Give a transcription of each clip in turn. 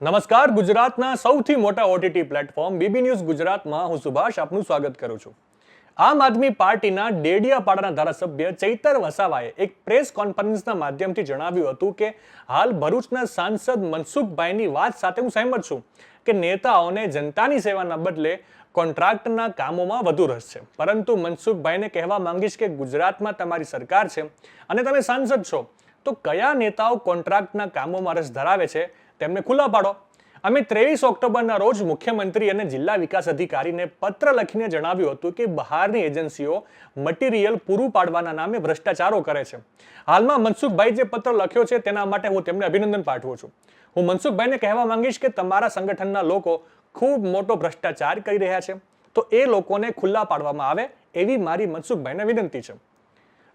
નમસ્કાર, ગુજરાતના સૌથી મોટા ઓટીટી પ્લેટફોર્મ બીબી ન્યૂઝ ગુજરાતમાં હું સુભાષ આપનું સ્વાગત કરું છું. આમ આદમી પાર્ટીના ડેડિયાપાડાના ધારાસભ્ય ચૈતર વસાવાએ એક પ્રેસ કોન્ફરન્સના માધ્યમથી જણાવ્યું હતું કે, હાલ ભરૂચના સાંસદ મનસુખભાઈની વાત સાથે હું સહેમત છું કે નેતાઓને જનતાની સેવાના બદલે કોન્ટ્રાક્ટના કામોમાં વધુ રસ છે. પરંતુ મનસુખભાઈને કહેવા માંગીશ કે ગુજરાતમાં તમારી સરકાર છે અને તમે સાંસદ છો. તો કયા નેતાઓ કોન્ટ્રાક્ટના કામોમાં રસ ધરાવે છે? તેમને ખુલ્લા પાડો. અમે ત્રેવીસ ઓક્ટોબરના રોજ મુખ્યમંત્રી અને જિલ્લા વિકાસ અધિકારીને પત્ર લખીને જણાવ્યું હતું કે બહારની એજન્સીઓ મટીરિયલ પૂરું પાડવાના નામે ભ્રષ્ટાચારો કરે છે. હાલમાં મનસુખભાઈ જે પત્ર લખ્યો છે તેના માટે હું તેમને અભિનંદન પાઠવું છું. હું મનસુખભાઈને કહેવા માંગીશ કે તમારા સંગઠનના લોકો ખૂબ મોટો ભ્રષ્ટાચાર કરી રહ્યા છે. તો એ લોકોને ખુલ્લા પાડવામાં આવે એવી મારી મનસુખભાઈને વિનંતી છે.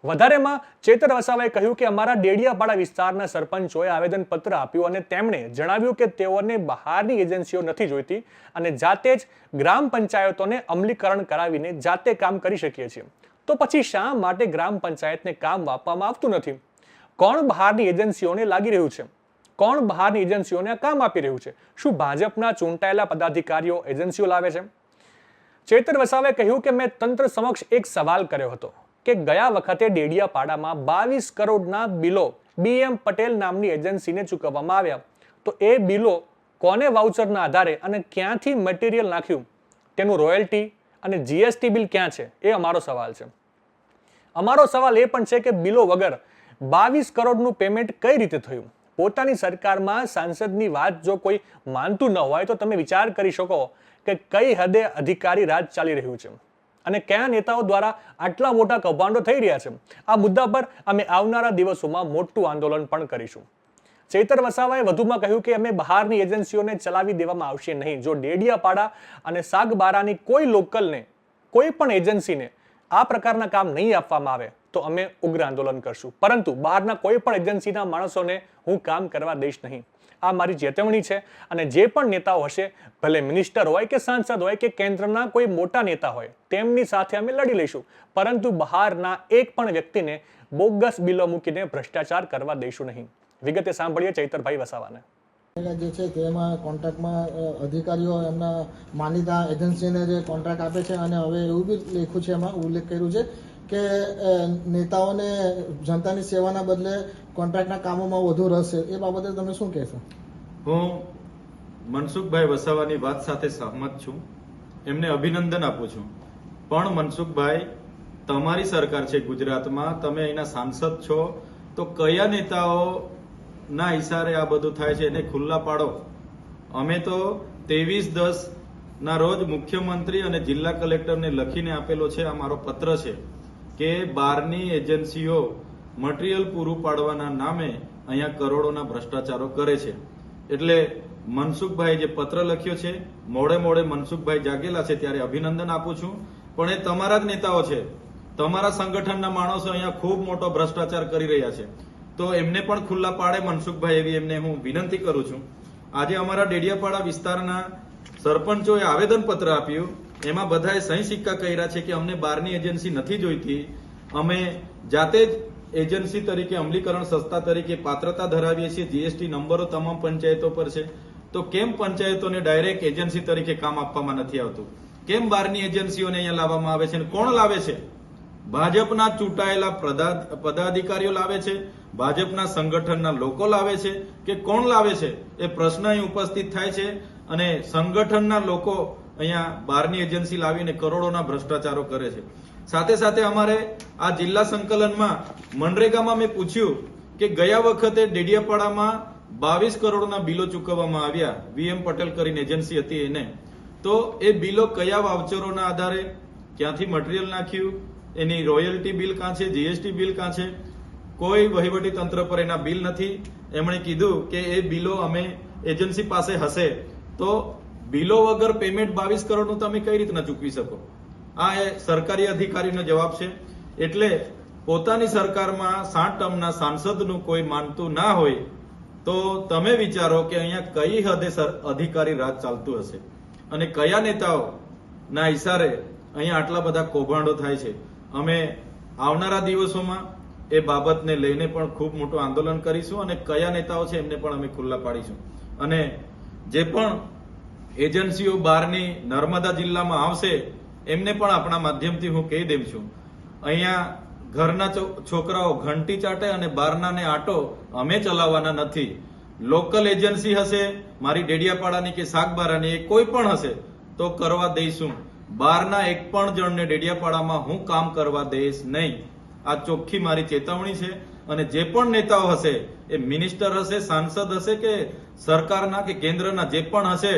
વધારેમાં ચેતર વસાવાએ કહ્યું કે અમારા ડેડિયાપાડા વિસ્તારના સરપંચોએ આવેદન પત્ર આપ્યું અને તેમણે જણાવ્યું કે તેઓને બહારની એજન્સીઓ નથી જોઈતી અને જાતે જ ગ્રામ પંચાયતોને અમલીકરણ કરાવીને જાતે કામ કરી શકીએ છીએ. તો પછી શા માટે ગ્રામ પંચાયતને કામ આપવામાં આવતું નથી? કોણ બહારની એજન્સીઓને લાગી રહ્યું છે? કોણ બહારની એજન્સીઓને આ કામ આપી રહ્યું છે? શું ભાજપના ચૂંટાયેલા પદાધિકારીઓ એજન્સીઓ લાવે છે? ચેતર વસાવે કહ્યું કે મેં તંત્ર સમક્ષ એક સવાલ કર્યો હતો. કે ગયા વખતે ડેડિયાપાડામાં બાવીસ કરોડના બિલો બીએમ પટેલ નામની એજન્સીને ચૂકવવામાં આવ્યા. તો એ બિલો કોને વાઉચરના આધારે અને ક્યાંથી મટીરિયલ નાખ્યું? તેનું રોયલ્ટી અને જીએસટી બિલ ક્યાં છે? એ અમારો સવાલ છે. અમારો સવાલ એ પણ છે કે બિલો વગર બાવીસ કરોડનું પેમેન્ટ કઈ રીતે થયું? પોતાની સરકારમાં સાંસદની વાત જો કોઈ માનતું ન હોય તો તમે વિચાર કરી શકો કે કઈ હદે અધિકારી રાજ ચાલી રહ્યું છે. અને કયા નેતાઓ દ્વારા આટલા મોટા કૌભાંડો થઈ રહ્યા છે? આ મુદ્દા પર અમે આવનારા દિવસોમાં મોટું આંદોલન પણ કરીશું. ચૈતર વસાવાએ વધુમાં કહ્યું કે અમે બહારની એજન્સીઓને ચલાવી દેવામાં આવશે નહીં. જો ડેડિયાપાડા અને સાગબારાની કોઈ લોકલને, કોઈ પણ એજન્સીને આ પ્રકારના કામ નહીં આપવામાં આવે, તો અમે ઉગ્ર આંદોલન કરશું. પરંતુ બહારના કોઈ પણ એજન્સીના માણસોને હું કામ કરવા દઈશ નહીં. આ મારી ચેતવણી છે અને જે પણ નેતાઓ હશે, ભલે મિનિસ્ટર હોય કે સાંસદ હોય કે કેન્દ્રના કોઈ મોટા નેતા હોય, તેમની સાથે અમે લડી લઈશું. પરંતુ બહારના એક પણ વ્યક્તિને બોગસ બિલો મૂકીને ભ્રષ્ટાચાર કરવા દઈશું નહીં. વિગતે સાંભળીએ ચૈતરભાઈ વસાવાને. જે છે તેમાં કોન્ટ્રાક્ટમાં અધિકારીઓ એમના માનીતા એજન્સીને જે કોન્ટ્રાક્ટ આપે છે અને હવે એવું બી લેખું છે એમાં, ઉલ્લેખ કર્યું છે કે નેતાઓને, જનતાની સેવાના બદલે કોન્ટ્રાક્ટના કામોમાં વધુ રસ છે, એ બાબતે તમે શું કહેશો? હું મનસુખભાઈ વસાવાની વાત સાથે સહમત છું. એમને અભિનંદન આપું છું. પણ મનસુખભાઈ, તમારી સરકાર છે ગુજરાતમાં, તમે અહીંના સાંસદ છો, તો કયા નેતાઓ ના ઈશારે આ બધું થાય છે એને ખુલ્લા પાડો. અમે તો ત્રેવીસ દસ ના રોજ મુખ્યમંત્રી અને જિલ્લા કલેક્ટરને લખીને આપેલો છે, આ મારો પત્ર છે. કે બહારની એજન્સીઓ મટીરિયલ પૂરું પાડવાના નામે અહીંયા કરોડોના ભ્રષ્ટાચારો કરે છે. એટલે મનસુખભાઈ જે પત્ર લખ્યો છે, મોડે મોડે મનસુખભાઈ જાગેલા છે ત્યારે અભિનંદન આપું છું. પણ એ તમારા જ નેતાઓ છે. તમારા સંગઠનના માણસો અહીંયા ખૂબ મોટો ભ્રષ્ટાચાર કરી રહ્યા છે. તો એમને પણ ખુલ્લા પાડે મનસુખભાઈ એવી એમને હું વિનંતી કરું છું. આજે અમારા ડેડિયાપાડા વિસ્તારના સરપંચોએ આવેદન પત્ર આપ્યું એમાં બધાએ સહી સિક્કા કર્યા છે કે અમને બહારની એજન્સી નથી જોઈતી. અમે જાતે જ એજન્સી તરીકે, અમલીકરણ સંસ્થા તરીકે પાત્રતા ધરાવીએ છીએ. જીએસટી નંબરો તમામ પંચાયતો પર છે. તો કેમ પંચાયતોને ડાયરેક્ટ એજન્સી તરીકે કામ આપવામાં નથી આવતું? કેમ બહારની એજન્સીઓને અહીંયા લાવવામાં આવે છે અને કોણ લાવે છે? ભાજપના ચૂંટાયેલા પદાધિકારીઓ લાવે છે. ભાજપના સંગઠનના લોકો લાવે છે. કે કોણ લાવે છે? એ પ્રશ્ન અહીં ઉપસ્થિત થાય છે. અને સંગઠનના લોકો અહીંયા બહારની એજન્સી લાવીને કરોડોના ભ્રષ્ટાચારો કરે છે. સાથે સાથે અમારે આ જિલ્લા સંકલનમાં મનરેગામાં મેં પૂછ્યું કે ગયા વખતે ડેડિયાપાડામાં બાવીસ કરોડના બિલો ચૂકવવામાં આવ્યા. વીએમ પટેલ કરીને એજન્સી હતી એને. તો એ બિલો કયા વાવચરોના આધારે? ક્યાંથી મટીરિયલ નાખ્યું? એની રોયલ્ટી બિલ કાં છે? જીએસટી બિલ કાં છે? કોઈ વહીવટી તંત્ર પર એના બિલ નથી. એમણે કીધું કે એ બિલો અમે એજન્સી પાસે હશે. તો બિલો વગર પેમેન્ટ બાવીસ કરોડનું તમે કઈ રીતના ચૂકવી શકો? આ એ સરકારી અધિકારીનો જવાબ છે. એટલે પોતાની સરકારમાં સાત ટર્મના સાંસદનું કોઈ માનતું ના હોય, તો તમે વિચારો કે અહીંયા કઈ હદે અધિકારી રાજ ચાલતું હશે? અને કયા નેતાઓ ના ઇશારે અહીંયા આટલા બધા કૌભાંડો થાય છે? અમે આવનારા દિવસોમાં એ બાબતને લઈને પણ ખૂબ મોટું આંદોલન કરીશું અને કયા નેતાઓ છે એમને પણ અમે ખુલ્લા પાડીશું. અને જે પણ એજન્સીઓ બહારની નર્મદા જિલ્લામાં આવશે, એમને પણ આપણા માધ્યમથી હું કહી દઉં છું. અહીંયા ઘરના છોકરાઓ ઘંટી ચાટે અને બહારનાને આટો અમે ચલાવવાના નથી. લોકલ એજન્સી હશે, મારી ડેડિયાપાડાની કે શાકબારાની એ કોઈ પણ હશે, તો કરવા દઈશું. બહારના એક પણ જણને ડેડિયાપાડામાં હું કામ કરવા દઈશ નહીં. આ ચોખ્ખી મારી ચેતવણી છે અને જે પણ નેતાઓ હશે, એ મિનિસ્ટર હશે, સાંસદ હશે કે સરકારના કે કેન્દ્રના જે પણ હશે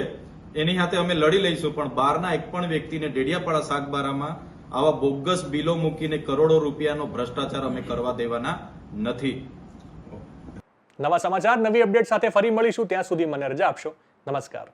એની સાથે અમે લડી લઈશું, પણ બહારના એક પણ વ્યક્તિને ડેડિયાપાડા શાકબારામાં આવા બોગસ બિલો મૂકીને કરોડો રૂપિયાનો ભ્રષ્ટાચાર અમે કરવા દેવાના નથી. નવા સમાચાર, નવી અપડેટ સાથે ફરી મળીશું. ત્યાં સુધી મને રજા આપશો. નમસ્કાર.